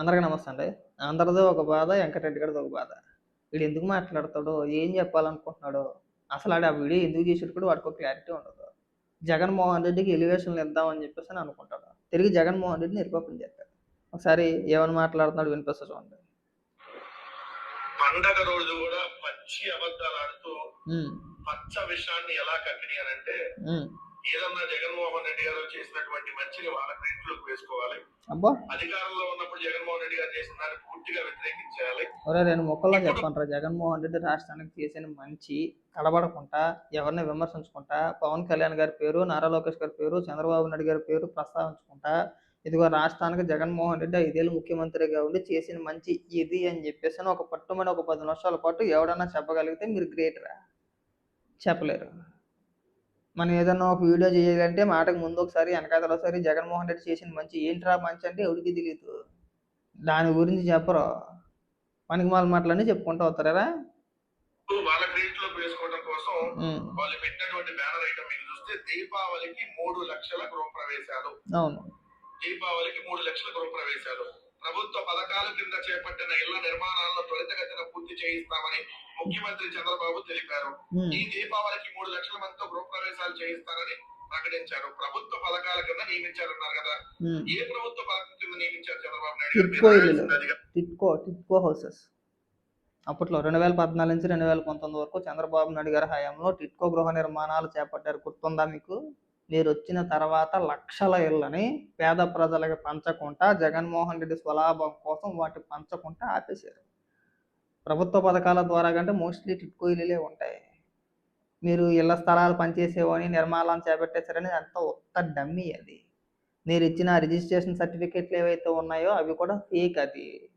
అందరికీ నమస్తే అండి. అందరిది ఒక బాధ వెంకటరెడ్డి గారిది ఒక బాధ. వీడు ఎందుకు మాట్లాడతాడో ఏం చెప్పాలనుకుంటున్నాడో అసలు ఆడు ఆ వీడియో ఎందుకు చేసాడు కూడా వాడికి ఒక క్లారిటీ ఉండదు. జగన్మోహన్ రెడ్డికి ఎలివేషన్లు ఇద్దామని చెప్పేసి అని అనుకుంటాడు. తిరిగి జగన్మోహన్ రెడ్డిని నిర్కోపం చేస్తాడు. ఒకసారి ఏమని మాట్లాడుతున్నాడు వినిపిస్తా చూడండి. పండగ రోజు కూడా పచ్చి అబద్ధాలు ఆడుతూ పచ్చ విషయాన్ని ఎలా కక్కిని అని అంటే. ఏదన్నా జగన్మోహన్ రెడ్డి గారు చేసినటువంటి మంచిని వాళ్ళ ఇంట్లోకి వేసుకోవాలి. అధికారంలో ఉన్నప్పుడు జగన్మోహన్ రెడ్డి గారు చేసిన దాన్ని పూర్తిగా వ్యతిరేకించాలి. రెండు ముక్కల్లో చెప్పంటారా జగన్మోహన్ రెడ్డి రాష్ట్రానికి చేసిన మంచి తడబడకుండా ఎవరిని విమర్శించుకుంటా పవన్ కళ్యాణ్ గారి పేరు నారా లోకేష్ గారి పేరు చంద్రబాబు నాయుడు గారి పేరు ప్రస్తావించుకుంటా ఇదిగో రాష్ట్రానికి జగన్మోహన్ రెడ్డి ఐదేళ్ళు ముఖ్యమంత్రిగా ఉండి చేసిన మంచి ఇది అని చెప్పేసి ఒక పట్టుమని ఒక పది నిమిషాల పాటు ఎవడన్నా చెప్పగలిగితే మీరు గ్రేట్ రా. చెప్పలేరు. మనం ఏదన్నా ఒక వీడియో చేయాలంటే మాటకు ముందు ఒకసారి వెనకాతల ఒకసారి జగన్మోహన్ రెడ్డి చేసిన మంచి. ఏంట్రా మంచి అంటే ఎవరికి తెలియదు దాని గురించి చెప్పరు? పనికి మాల మాటలన్నీ చెప్పుకుంటూ వస్తారా వాళ్ళ వేసుకోవడం కోసం వాళ్ళు పెట్టినటువంటి బ్యానర్ ఐటమ్ మీకు చూస్తే దీపావళికి మూడు లక్షల గృహప్రవేశాలు. అవును. దీపావళికి మూడు లక్షల గృహప్రవేశాలు. ప్రభుత్వ పథకాల కింద చేపట్టిన ఇళ్ళ నిర్మాణాలను త్వరితగతిన పూర్తి చేయిస్తామని ముఖ్యమంత్రి చంద్రబాబు తెలిపారు. ఈ దీపావళికి మూడు లక్షల మందితో గృహప్రవేశాలు చేయిస్తానని ప్రకటించారు. ప్రభుత్వ పథకాల కింద నియమించారన్నారు కదా. ఏ ప్రభుత్వ పథకం కింద నియమించారు చంద్రబాబు నాయుడు హౌసెస్. అప్పట్లో రెండు వేల పద్నాలుగు నుంచి రెండు వేల పంతొమ్మిది వరకు చంద్రబాబు నాయుడు గారి హయాంలో టిట్కో గృహ నిర్మాణాలు చేపట్టారు. గుర్తుందా మీకు? మీరు వచ్చిన తర్వాత లక్షల ఇళ్ళని పేద ప్రజలకు పంచకుండా జగన్మోహన్ రెడ్డి స్వలాభం కోసం వాటి పంచకుండా ఆపేశారు. ప్రభుత్వ పథకాల ద్వారా కంటే మోస్ట్లీ టిట్కో ఇల్లులే ఉంటాయి. మీరు ఇళ్ళ స్థలాలు పనిచేసేవని నిర్మాణాలను చేపట్టేశారని అంత ఉత్త డమ్మీ అది. మీరు ఇచ్చిన రిజిస్ట్రేషన్ సర్టిఫికేట్లు ఏవైతే ఉన్నాయో అవి కూడా ఫేక్ అది.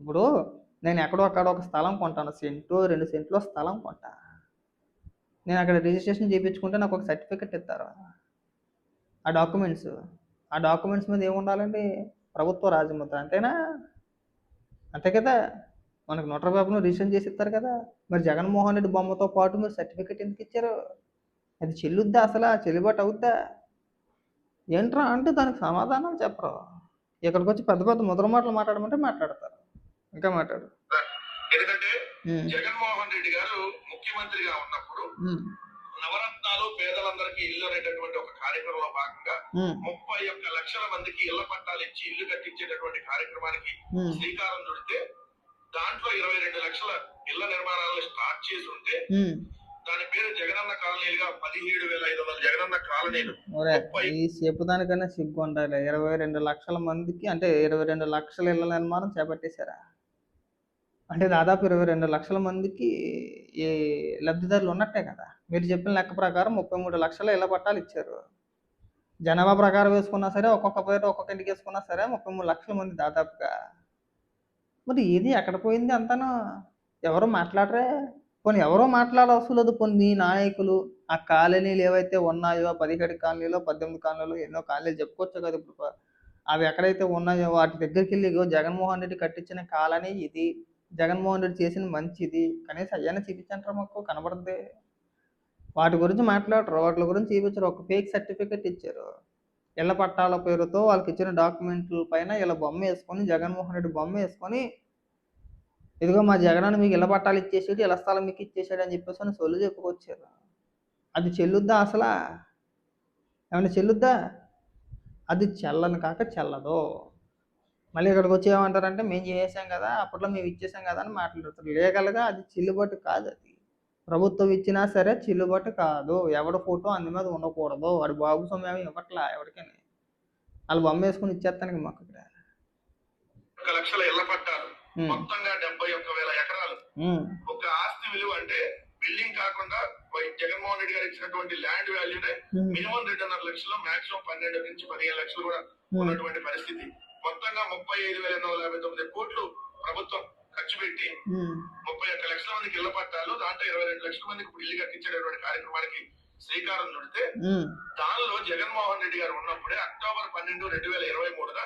ఇప్పుడు నేను ఎక్కడో అక్కడ ఒక స్థలం కొంటాను సెంటు రెండు సెంట్లో స్థలం కొంటాను నేను అక్కడ రిజిస్ట్రేషన్ చేయించుకుంటే నాకు ఒక సర్టిఫికెట్ ఇస్తారు. ఆ డాక్యుమెంట్స్ ఆ డాక్యుమెంట్స్ మీద ఏముండాలండి? ప్రభుత్వ రాజముద్ర అంతేనా? అంతే కదా? మనకు నోటరీ పేపర్ను రిజిస్ట్రేషన్ చేసి ఇస్తారు కదా? మరి జగన్మోహన్ రెడ్డి బొమ్మతో పాటు మీరు సర్టిఫికెట్ ఎందుకు ఇచ్చారు? అది చెల్లుద్దా అసలు? చెల్లుబాటు అవుద్దా? ఏంట్రా అంటే దానికి సమాధానం చెప్పరు. ఇక్కడికి వచ్చి పెద్ద పెద్ద ముద్ర మాటలు మాట్లాడమంటే మాట్లాడతారు. ఇంకా మాట్లాడు. ఎందుకంటే జగన్మోహన్ రెడ్డి గారు ముఖ్యమంత్రిగా ఉన్నప్పుడు నవరత్నాలు పేదలందరికీ ఇల్లు అనేటటువంటి ఒక కార్యక్రమంలో భాగంగా ముప్పై ఒక్క లక్షల మందికి ఇళ్ళ పట్టాలు ఇచ్చి ఇల్లు కట్టించేటటువంటి కార్యక్రమానికి శ్రీకారం చుడితే దాంట్లో ఇరవై రెండు లక్షల ఇళ్ళ నిర్మాణాలను స్టార్ట్ చేసి ఉంటే. దాని పేరు జగనన్న కాలనీలుగా పదిహేడు వేల ఐదు వందల జగనన్న కాలనీలు. చెప్పుదానికన్నా సిగ్గు ఉండాలి. ఇరవై రెండు లక్షల మందికి అంటే ఇరవై రెండు లక్షల ఇళ్ళ నిర్మాణం చేపట్టేశారా? అంటే దాదాపు ఇరవై రెండు లక్షల మందికి ఈ లబ్ధిదారులు ఉన్నట్టే కదా. మీరు చెప్పిన లెక్క ప్రకారం ముప్పై మూడు లక్షల ఇళ్ళ పట్టాలు ఇచ్చారు. జనాభా ప్రకారం వేసుకున్నా సరే ఒక్కొక్క పేరు ఒక్కొక్క ఇంటికి వేసుకున్నా సరే ముప్పై మూడు లక్షల మంది దాదాపుగా. మరి ఏది ఎక్కడ పోయింది అంతాను? ఎవరు మాట్లాడరే? కొన్ని ఎవరో మాట్లాడవసరం లేదు కొన్ని మీ నాయకులు ఆ కాలనీలు ఏవైతే ఉన్నాయో పదిహేడు కాలనీలో పద్దెనిమిది కాలనీలో ఎన్నో కాలనీలు చెప్పుకోవచ్చు కదా ఇప్పుడు. అవి ఎక్కడైతే ఉన్నాయో వాటి దగ్గరికి వెళ్ళి జగన్మోహన్ రెడ్డి కట్టించిన కాలనీ ఇది. జగన్మోహన్ రెడ్డి చేసిన మంచిది. కనీసం అయ్యానే చూపించంటారా మాకు? కనబడుద్ది. వాటి గురించి మాట్లాడరు. వాటి గురించి చూపించరు. ఒక ఫేక్ సర్టిఫికెట్ ఇచ్చారు. ఇళ్ళ పట్టాల పేరుతో వాళ్ళకి ఇచ్చిన డాక్యుమెంట్ల పైన ఇలా బొమ్మ వేసుకొని జగన్మోహన్ రెడ్డి బొమ్మ వేసుకొని ఇదిగో మా జగనాన్ని మీకు ఇళ్ళ పట్టాలు ఇచ్చేసాడు ఇళ్ళ స్థలం మీకు ఇచ్చేసాడు అని చెప్పేసి అని సొల్లు చెప్పుకొచ్చారు. అది చెల్లుద్దా అసలా? ఏమైనా చెల్లుద్దా? అది చెల్లని కాక చెల్లదు? మళ్ళీ ఇక్కడికి వచ్చి ఏమంటారంటే మేము చేసాం కదా అప్పట్లో మేము ఇచ్చేసాం కదా అని మాట్లాడుతారు. లీగల్గా అది చెల్లుబాటు కాదు అది. ప్రభుత్వం ఇచ్చినా సరే చెల్లుబాటు కాదు. ఎవడ ఫోటో అందు మీద ఉండకూడదు. వాడి బాబు సొమ్ము ఇవ్వట్లా ఎవరికైనా. వాళ్ళు బొమ్మ వేసుకుని ఇచ్చేస్తానికి మాకు ఇక్కడ. ఒక లక్షల ఇళ్ళ పట్టాలు. మొత్తంగా డెబ్బై ఒక్క వేల ఎకరాలు. ఒక ఆస్తి విలువ అంటే బిల్డింగ్ కాకుండా జగన్మోహన్ రెడ్డి గారు ఇచ్చినటువంటి ల్యాండ్ వాల్యూనే మినిమం రెండున్నర లక్షలు మాక్సిమం పన్నెండు నుంచి పదిహేను లక్షలు కూడా ఉన్నటువంటి పరిస్థితి. మొత్తంగా ముప్పై ఐదు వేల ఎనిమిది వందల యాభై తొమ్మిది కోట్లు ప్రభుత్వం ఖర్చు పెట్టి ముప్పై ఒక్క లక్షల మందికి ఇళ్ళ పట్టాలు దాంట్లో ఇరవై రెండు లక్షల మందికి ఇల్లు కట్టించేటటువంటి కార్యక్రమానికి శ్రీకారం చుడితే దానిలో జగన్మోహన్ రెడ్డి గారు ఉన్నప్పుడే అక్టోబర్ పన్నెండు రెండు వేల ఇరవై మూడున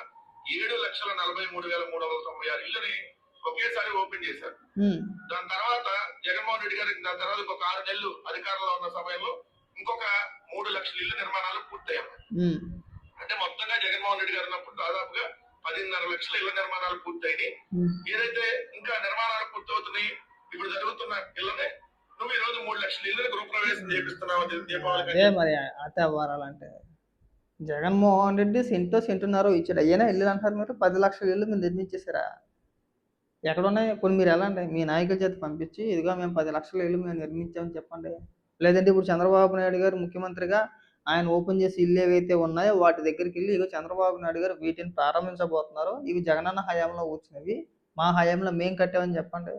ఏడు లక్షల నలభై మూడు వేల మూడు వందల తొంభై ఆరు ఇల్లుని ఒకేసారి ఓపెన్ చేశారు. దాని తర్వాత జగన్మోహన్ రెడ్డి గారు దాని తర్వాత ఇంకొక ఆరు నెలలు అధికారంలో ఉన్న సమయంలో ఇంకొక మూడు లక్షల ఇల్లు నిర్మాణాలు పూర్తయ్యాయి. అంటే మొత్తంగా జగన్మోహన్ రెడ్డి గారు ఉన్నప్పుడు దాదాపుగా పదిన్నర లక్షల ఇళ్ళ నిర్మాణాలు పూర్తయినాయి. ఏదైతే ఇంకా నిర్మాణాలు పూర్తవుతున్నాయి ఇప్పుడు జరుగుతున్న ఇళ్ళనే నువ్వు ఈ రోజు మూడు లక్షల ఇళ్ళని గృహప్రవేశం చేపిస్తున్నావు దీ- దీపావళి అదే మరి అతే అవ్వాలంటే జగన్మోహన్ రెడ్డి సెంటో సెంటున్నారో ఇచ్చాడు. అయ్యేనా ఇల్లు అంటారు మీరు పది లక్షల ఇల్లు మీరు నిర్మించేసారా ఎక్కడ ఉన్నాయి కొన్ని మీరు ఎలా అండి మీ నాయకుల చేత పంపించి ఇదిగో మేము పది లక్షల ఇల్లు మేము నిర్మించామని చెప్పండి. లేదంటే ఇప్పుడు చంద్రబాబు నాయుడు గారు ముఖ్యమంత్రిగా ఆయన ఓపెన్ చేసి ఇల్లు ఏవైతే ఉన్నాయో వాటి దగ్గరికి వెళ్ళి ఇగో చంద్రబాబు నాయుడు గారు వీటిని ప్రారంభించబోతున్నారు ఇవి జగనన్న హయాంలో వచ్చినవి మా హయాంలో మేము కట్టామని చెప్పండి.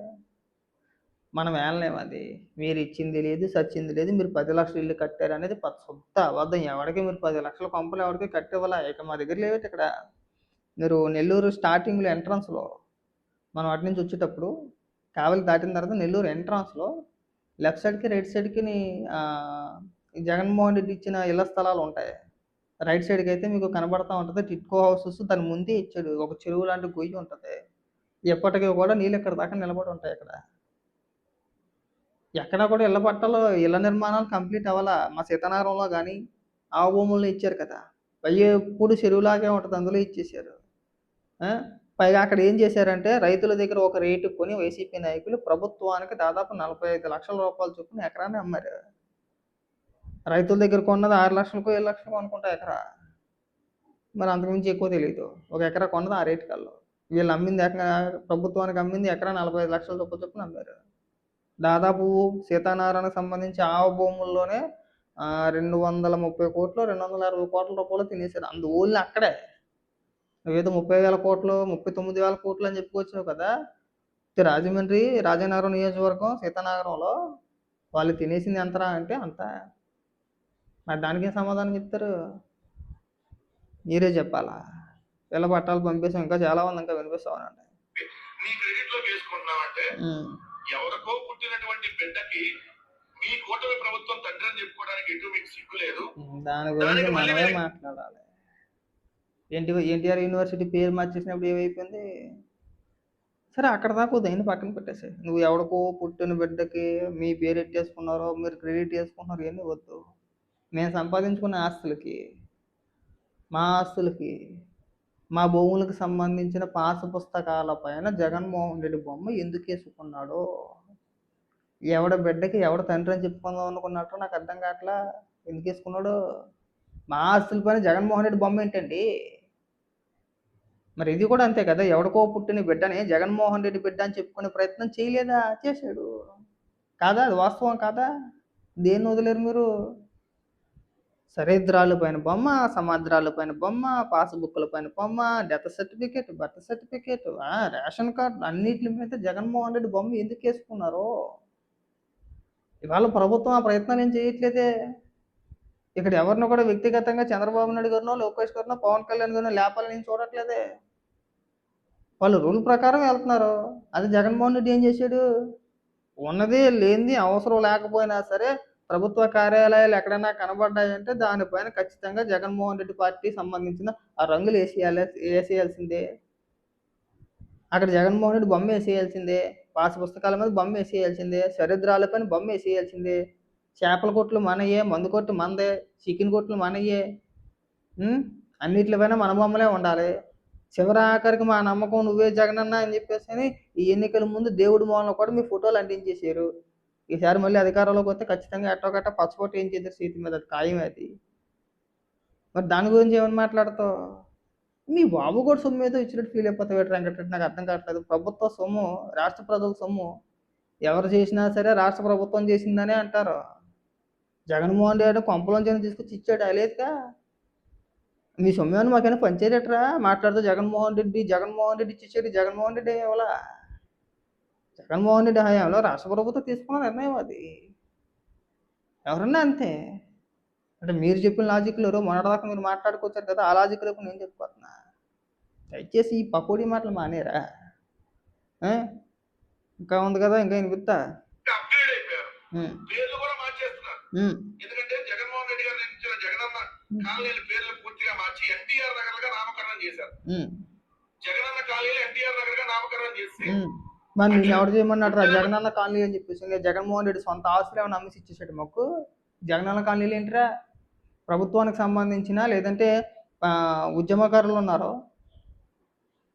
మనం వెళ్ళలేము అది. మీరు ఇచ్చింది లేదు సచ్చింది లేదు మీరు పది లక్షలు ఇల్లు కట్టారు అనేది సొంత అబద్ధం. ఎవరికి మీరు పది లక్షల కొంపలు ఎవరికి కట్టేవాళ్ళ ఇక మా దగ్గర లేవైతే ఇక్కడ. మీరు నెల్లూరు స్టార్టింగ్లో ఎంట్రన్స్లో మనం అటు నుంచి వచ్చేటప్పుడు కావలి దాటిన తర్వాత నెల్లూరు ఎంట్రన్స్లో లెఫ్ట్ సైడ్కి రైట్ సైడ్కి జగన్మోహన్ రెడ్డి ఇచ్చిన ఇళ్ళ స్థలాలు ఉంటాయి. రైట్ సైడ్కి అయితే మీకు కనబడతా ఉంటుంది. టిట్కో హౌసెస్ దాని ముందే ఇచ్చాడు. ఒక చెరువు లాంటి గొయ్యి ఉంటుంది. ఎప్పటికీ కూడా నీళ్ళు ఇక్కడ దాకా నిలబడి ఉంటాయి ఇక్కడ. ఎక్కడ కూడా ఇళ్ళ పట్టాలు ఇళ్ళ నిర్మాణాలు కంప్లీట్ అవ్వాలా? మా సీతానగరంలో కానీ ఆ భూముల్లో ఇచ్చారు కదా. అయ్యే ఎప్పుడు చెరువులాగే ఉంటుంది. అందులో ఇచ్చేసారు పైగా అక్కడ ఏం చేశారంటే రైతుల దగ్గర ఒక రేటు కొని వైసీపీ నాయకులు ప్రభుత్వానికి దాదాపు నలభై ఐదు లక్షల రూపాయలు చొప్పున ఎకరాన్ని అమ్మారు. రైతుల దగ్గర కొన్నది ఆరు లక్షలకు ఏడు లక్షలకు అనుకుంటా ఎకరా. మరి అంతకుమించి ఎక్కువ తెలియదు ఒక ఎకరా కొన్నది ఆ రేటు కల్లో వీళ్ళు అమ్మింది ఎకరా ప్రభుత్వానికి అమ్మింది ఎకరా నలభై ఐదు లక్షల రూపాయలు చొప్పున అమ్మారు. దాదాపు సీతానారాయణకు సంబంధించి ఆ భూముల్లోనే రెండు వందల ముప్పై కోట్లు రెండు వందల అరవై కోట్ల రూపాయలు తినేశారు. అందు ఓన్లీ అక్కడే. ఏదో ముప్పై వేల కోట్లు ముప్పై తొమ్మిది వేల కోట్లు అని చెప్పుకోవచ్చు కదా. రాజమండ్రి రాజనగరం నియోజకవర్గం సీతానగరంలో వాళ్ళు తినేసింది ఎంతరా అంటే అంత. మరి దానికి సమాధానం చెప్తారు? మీరే చెప్పాలా? పిల్ల పట్టాలు పంపిస్తాం ఇంకా చాలా మంది ఇంకా వినిపిస్తామనండి నీ క్రెడిట్లోకి వేసుకుంటున్నావంటే ఎవరికో పుట్టినటువంటి బిడ్డకి మీ కూటమి ప్రభుత్వం తండ్రి అని చెప్పుకోవడానికి ఎటు మీకు సిగ్గు లేదు. దాని గురించి మనమే మాట్లాడాలి. ఎన్టీ ఎన్టీఆర్ యూనివర్సిటీ పేరు మార్చేసినప్పుడు ఏమైపోయింది? సరే అక్కడ దాకా దైన పక్కన పెట్టేసి నువ్వు ఎవడికో పుట్టిన బిడ్డకి మీ పేరు ఎట్టేసుకున్నారో మీరు క్రెడిట్ చేసుకున్నారో ఇవన్నీ వద్దు. మేము సంపాదించుకున్న ఆస్తులకి మా ఆస్తులకి మా భూములకు సంబంధించిన పాస పుస్తకాల పైన జగన్మోహన్ రెడ్డి బొమ్మ ఎందుకు వేసుకున్నాడో ఎవడ బిడ్డకి ఎవడ తండ్రి అని చెప్పుకుందాం అనుకున్నట్టు నాకు అర్థం కావట్లా? ఎందుకు వేసుకున్నాడో? మా ఆస్తుల పైన జగన్మోహన్ రెడ్డి బొమ్మ ఏంటండి? మరి ఇది కూడా అంతే కదా? ఎవడికో పుట్టిన బిడ్డని జగన్మోహన్ రెడ్డి బిడ్డ అని చెప్పుకునే ప్రయత్నం చేయలేదా? చేశాడు. కాదా? అది వాస్తవం కాదా? దేన్ని వదిలేరు మీరు? సరిద్రాల పైన బొమ్మ సమాద్రాల పైన బొమ్మ పాస్బుక్ల పైన బొమ్మ death certificate birth certificate ration card అన్నిటి మీద జగన్మోహన్ రెడ్డి బొమ్మ ఎందుకు వేసుకున్నారు? ఇవాళ ప్రభుత్వం ఆ ప్రయత్నాలు ఏం చేయట్లేదే. ఇక్కడ ఎవరినో కూడా వ్యక్తిగతంగా చంద్రబాబు నాయుడు గారినో లోకేష్ గారినో పవన్ కళ్యాణ్ గారినో లేపాలని నేను చూడట్లేదే. వాళ్ళు రూల్ ప్రకారం వెళ్తున్నారు. అది జగన్మోహన్ రెడ్డి ఏం చేశాడు? ఉన్నది లేనిది అవసరం లేకపోయినా సరే ప్రభుత్వ కార్యాలయాలు ఎక్కడైనా కనబడ్డాయంటే దానిపైన ఖచ్చితంగా జగన్మోహన్ రెడ్డి పార్టీ సంబంధించిన ఆ రంగులు వేసేయాలి వేసేయాల్సిందే. అక్కడ జగన్మోహన్ రెడ్డి బొమ్మ వేసేయాల్సిందే. పాస పుస్తకాల మీద బొమ్మ వేసేయాల్సిందే. సరిద్రాలపైన బొమ్మ వేసేయాల్సిందే. చేపల కొట్లు మనయే మందు కొట్టు మనదే చికెన్ కొట్లు మనయే. అన్నిటిపైన మన బొమ్మలే ఉండాలి. చివరి ఆఖరికి మా నమ్మకం నువ్వే జగనన్న అని చెప్పేసి ఈ ఎన్నికల ముందు దేవుడి మూలంలో కూడా మీ ఫోటోలు అంటించేసారు ఈసారి మళ్ళీ అధికారంలోకి వస్తే ఖచ్చితంగా ఎట్టో గట్ట పచ్చబొట్టు ఏం చేద్దరు సీతి మీద? అది ఖాయం అది. మరి దాని గురించి ఏమని మాట్లాడతావు? మీ బాబు కూడా సొమ్ము ఏదో ఇచ్చినట్టు ఫీల్ అయిపోతావు వెంకటరెడ్డి నాకు అర్థం కావట్లేదు. ప్రభుత్వ సొమ్ము రాష్ట్ర ప్రజల సొమ్ము ఎవరు చేసినా సరే రాష్ట్ర ప్రభుత్వం చేసిందనే అంటారు. జగన్మోహన్ రెడ్డి కొంపలోంచి తీసుకొచ్చి ఇచ్చాడు? అలేదుగా మీ సొమ్ము ఏమైనా మాకైనా పంచేటట్రా మాట్లాడుతూ జగన్మోహన్ రెడ్డి జగన్మోహన్ రెడ్డి ఇచ్చేసాడు జగన్మోహన్ రెడ్డి ఎవలా జగన్మోహన్ రెడ్డి హయాంలో రాష్ట్ర ప్రభుత్వం తీసుకున్న నిర్ణయం అది. ఎవరన్నా అంతే. అంటే మీరు చెప్పిన లాజిక్లో మొన్నటిదాకా మీరు మాట్లాడుకొచ్చారు కదా ఆ లాజిక్లో నేను చెప్పిపోతున్నా దయచేసి ఈ పకోడీ మాటలు మానేరా? ఇంకా ఉంది కదా ఇంకా వినిపిస్తా? ఎందుకంటే జగన్మోహన్ రెడ్డి గారు నిర్మించిన జగనన్న కాలనీల పేర్లు పూర్తిగా మార్చి ఎన్టీఆర్ నగర్లుగా నామకరణం చేశారు. జగనన్న కాలనీలు ఎన్టీఆర్ నగర్గా నామకరణం చేసి. మరి నేను ఎవరు చేయమన్నాడు రా? జగనన్న కాలనీ అని చెప్పేసి. ఇంకా జగన్మోహన్ రెడ్డి సొంత ఆస్తులు ఏమైనా అమ్మేసి ఇచ్చేసాడు మాకు. జగనన్న కాలనీలు ఏంటిరా? ప్రభుత్వానికి సంబంధించిన లేదంటే ఉద్యమకారులు ఉన్నారు?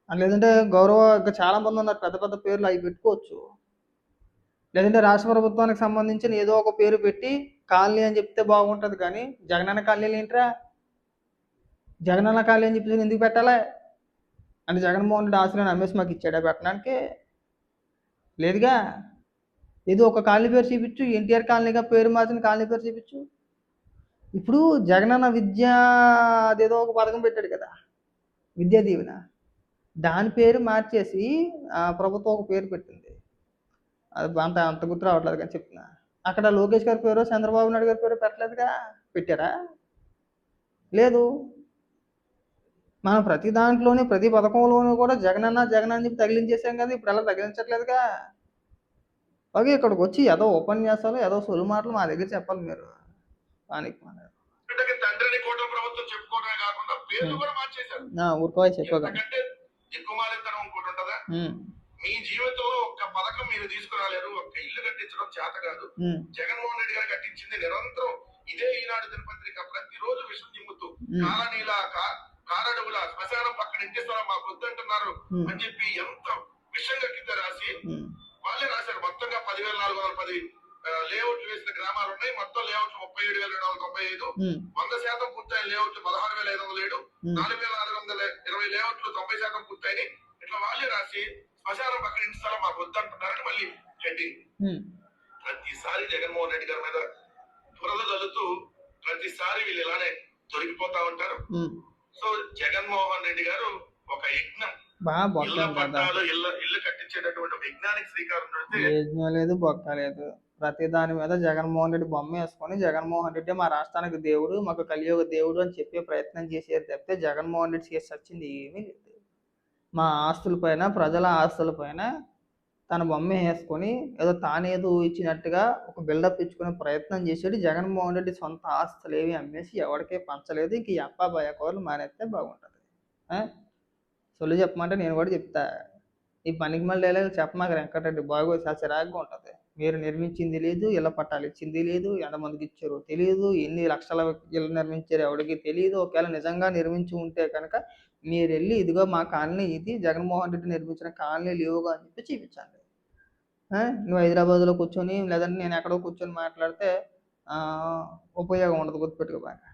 లేదంటే గౌరవ ఇంకా చాలా మంది ఉన్నారు. పెద్ద పెద్ద పేర్లు అవి పెట్టుకోవచ్చు. లేదంటే రాష్ట్ర ప్రభుత్వానికి సంబంధించిన ఏదో ఒక పేరు పెట్టి కాలనీ అని చెప్తే బాగుంటుంది కానీ జగనన్న కాలనీలు ఏంట్రా? జగనన్న కాలనీ అని చెప్పేసి ఎందుకు పెట్టాలి? అంటే జగన్మోహన్ రెడ్డి ఆశలను అమ్మేసి మాకు ఇచ్చాడా పెట్టడానికి? లేదుగా? ఏదో ఒక కాలనీ పేరు చూపించు ఎన్టీఆర్ కాలనీగా పేరు మార్చిన కాలనీ పేరు చూపించు. ఇప్పుడు జగనన్న విద్య అదేదో ఒక పథకం పెట్టాడు కదా విద్యా దీవెన. దాని పేరు మార్చేసి ప్రభుత్వం ఒక పేరు పెట్టింది. అది అంత అంత గుర్తు రావట్లేదు కానీ చెప్తున్నా. అక్కడ లోకేష్ గారి పేరు చంద్రబాబు నాయుడు గారి పేరు పెట్టలేదుగా? పెట్టారా? లేదు. మనం ప్రతి దాంట్లోనే ప్రతి పథకంలోనూ కూడా జగనన్న జగన్ అని చెప్పి తగిలించేసాం కదా ఇప్పుడు అలా తగిలించట్లేదుగా? ఓకే ఇక్కడికి వచ్చి ఏదో ఉపన్యాసాలు ఏదో సొలు మాటలు మా దగ్గర చెప్పాలి మీరు. పానికి ఊరుకోవాలి చెప్పగా మీ జీవితంలో ఒక్క పథకం మీరు తీసుకురాలేరు ఒక్క ఇల్లు కట్టించడం చేత కాదు. జగన్మోహన్ రెడ్డి గారు కట్టించింది నిరంతరం ఇదే ఈనాడు దినపత్రిక. ప్రతిరోజు విషం చిమ్ముతూ కాలనీల కారడుగుల శ్మశానం పక్కన ఇంటి స్థలం మాకు వద్దంటున్నారు అని చెప్పి ఎంత విషంగా కింద రాసి వాళ్ళే రాశారు. మొత్తంగా పదివేల నాలుగు వందల పది లేఅవుట్లు వేసిన గ్రామాలు ఉన్నాయి. మొత్తం లేఅవుట్లు ముప్పై ఏడు వేల రెండు వందల తొంభై ఐదు. వంద శాతం పూర్తయిన లేఅవుట్లు పదహారు వేల ఐదు వందల ఏడు. నాలుగు వేల నాలుగు వందల ఇరవై లేఅవుట్లు తొంభై శాతం పూర్తయినాయి. ఇట్లా వాళ్ళే రాసి శ్మశానం పక్కన ఇంటి స్థలం మాకు వద్దంటున్నారని మళ్ళీ హెడ్డింగ్. ప్రతిసారి జగన్మోహన్ రెడ్డి గారి మీద బురద చల్లుతూ ప్రతిసారి వీళ్ళు ఇలానే దొరికిపోతా ఉంటారు. సో జగన్మోహన్ రెడ్డి గారు ఒక యజ్ఞం. ఇళ్ళ పట్టాలు ఇళ్ళ ఇల్లు కట్టించేటటువంటి ఒక యజ్ఞానికి శ్రీకారం యజ్ఞం లేదు బొక్క లేదు. ప్రతి దాని మీద జగన్మోహన్ రెడ్డి బొమ్మ వేసుకొని జగన్మోహన్ రెడ్డి మా రాష్ట్రానికి దేవుడు మాకు కలియుగ దేవుడు అని చెప్పే ప్రయత్నం చేసేది తప్పితే జగన్మోహన్ రెడ్డి చేసి వచ్చింది ఏమీ లేదు. మా ఆస్తుల పైన ప్రజల ఆస్తుల పైన తన బొమ్మ వేసుకొని ఏదో తానేదో ఇచ్చినట్టుగా ఒక బిల్డప్ ఇచ్చుకునే ప్రయత్నం చేశాడు జగన్మోహన్ రెడ్డి సొంత ఆస్తులు ఏవి అమ్మేసి ఎవరికే పంచలేదు. ఇంక ఈ అప్ప భయకోరలు మానేస్తే బాగుంటుంది. సొల్లు చెప్పమంటే నేను కూడా చెప్తా. ఈ పనికి మళ్ళీ చెప్పమాక వెంకటరెడ్డి బాగో చాలా చిరాగ్గా ఉంటుంది. మీరు నిర్మించింది లేదు ఇళ్ళ పట్టాలు ఇచ్చింది లేదు ఎంతమందికి ఇచ్చారు తెలియదు ఎన్ని లక్షల ఇళ్ళు నిర్మించారు ఎవరికి తెలియదు ఒకవేళ నిజంగా నిర్మించి ఉంటే కనుక మీరు వెళ్ళి ఇదిగో మా కాలనీ ఇది జగన్మోహన్ రెడ్డి నిర్మించిన కాలనీ లేవుగా అని చెప్పి చూపించండి నువ్వు హైదరాబాద్లో కూర్చొని లేదంటే నేను ఎక్కడో కూర్చొని మాట్లాడితే ఉపయోగం ఉండదు గుర్తుపెట్టుకో బాగా.